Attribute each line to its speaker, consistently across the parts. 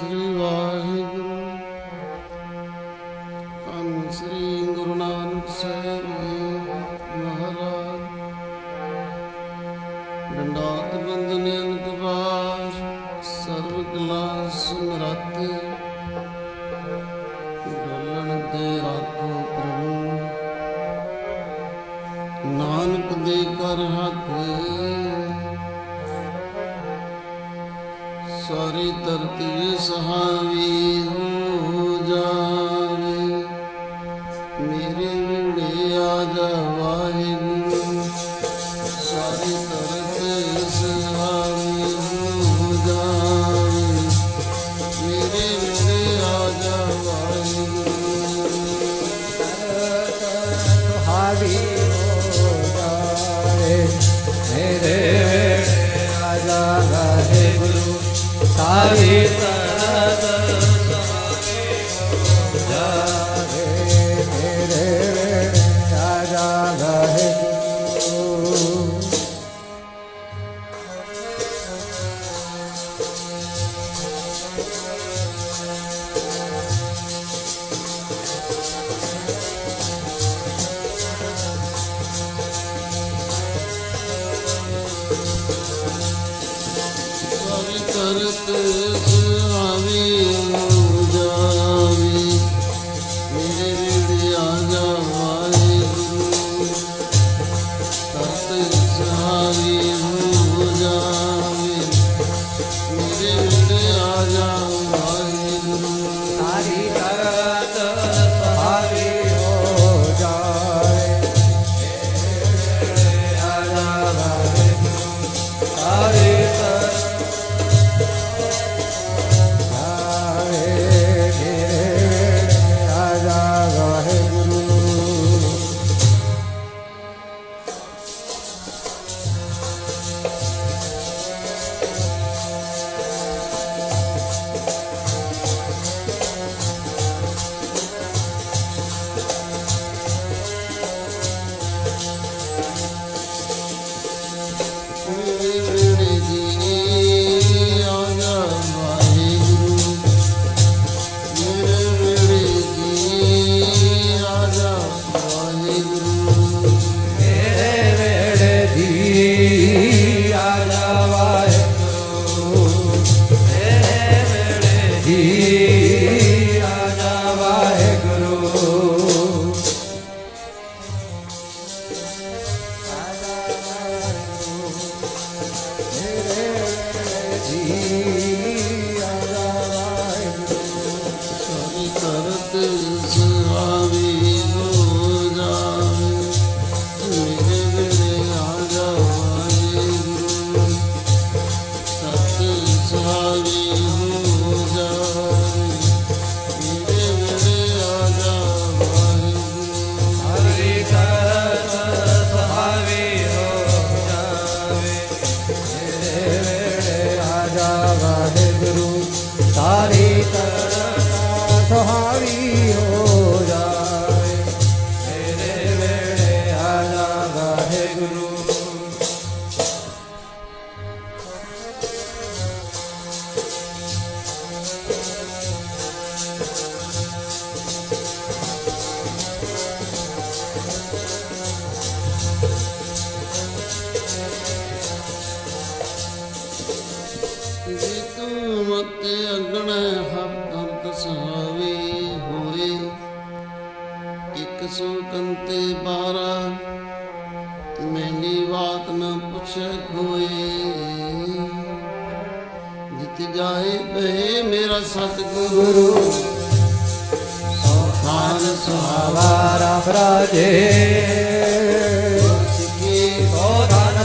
Speaker 1: ਸ੍ਰੀ ਵਾਹਿਗੁਰੂ। ਧੰਨ ਸ੍ਰੀ ਗੁਰੂ ਨਾਨਕ ਸਾਹਿਬ ਜੀ ਮਹਾਰਾਜ। ਡੰਡਾਤ ਬੰਦਨੇ ਅਨਕਵਾਰ ਸਰਬ ਕਲਾ ਸਮਰੱਥ। ਡੋਲਣ ਦੇ ਰਾਖੋ ਪ੍ਰਭੂ। ਨਾਨਕ ਦੇ ਕਰ ਹੱਥ ਸਾਰੀ ਧਰਤੀ ਸਹਾਵੀ ਹੋ ਜਾਵੇ। ਮੇਰੇ ਵਿੜੇ ਆ ਜਾ ਵਾਹਿਗੁਰੂ। ਸਾਰੀ ਧਰਤੀ ਸਹਾਵੀ ਹੋ ਜਾਵੇ। ਮੇਰੇ ਵਿੜੇ ਆ ਜਾ ਵਾਹਿਗੁਰੂ।
Speaker 2: ਹਾਵੀ ਸਾਰੀ ਤਰਤ
Speaker 1: Father. ਇੱਕ ਕੰਤੇ ਬਾਰਾ ਮੈਨੀ ਬਾਤ ਨ ਪੁੱਛੇ ਕੋਏ ਜਿਤ ਜਾਏ ਬਹਿ ਮੇਰਾ ਸਤਿਗੁਰੂ। ਸੋਖਾਨ ਸੁਹਾਵਾ
Speaker 2: ਰਾਮ ਰਾਜੇ।
Speaker 1: ਸਿੱਖੀ
Speaker 2: ਸੋ ਧਨ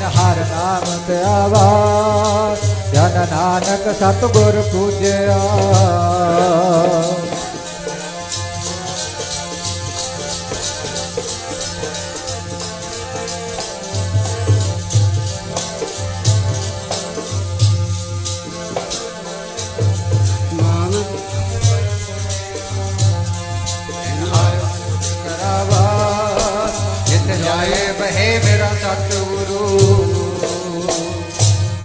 Speaker 2: ਜਿਨ ਹਰ ਨਾਮ ਤੇ ਜਨ ਨਾਨਕ ਸਤਿਗੁਰ ਪੂਜਿਆ।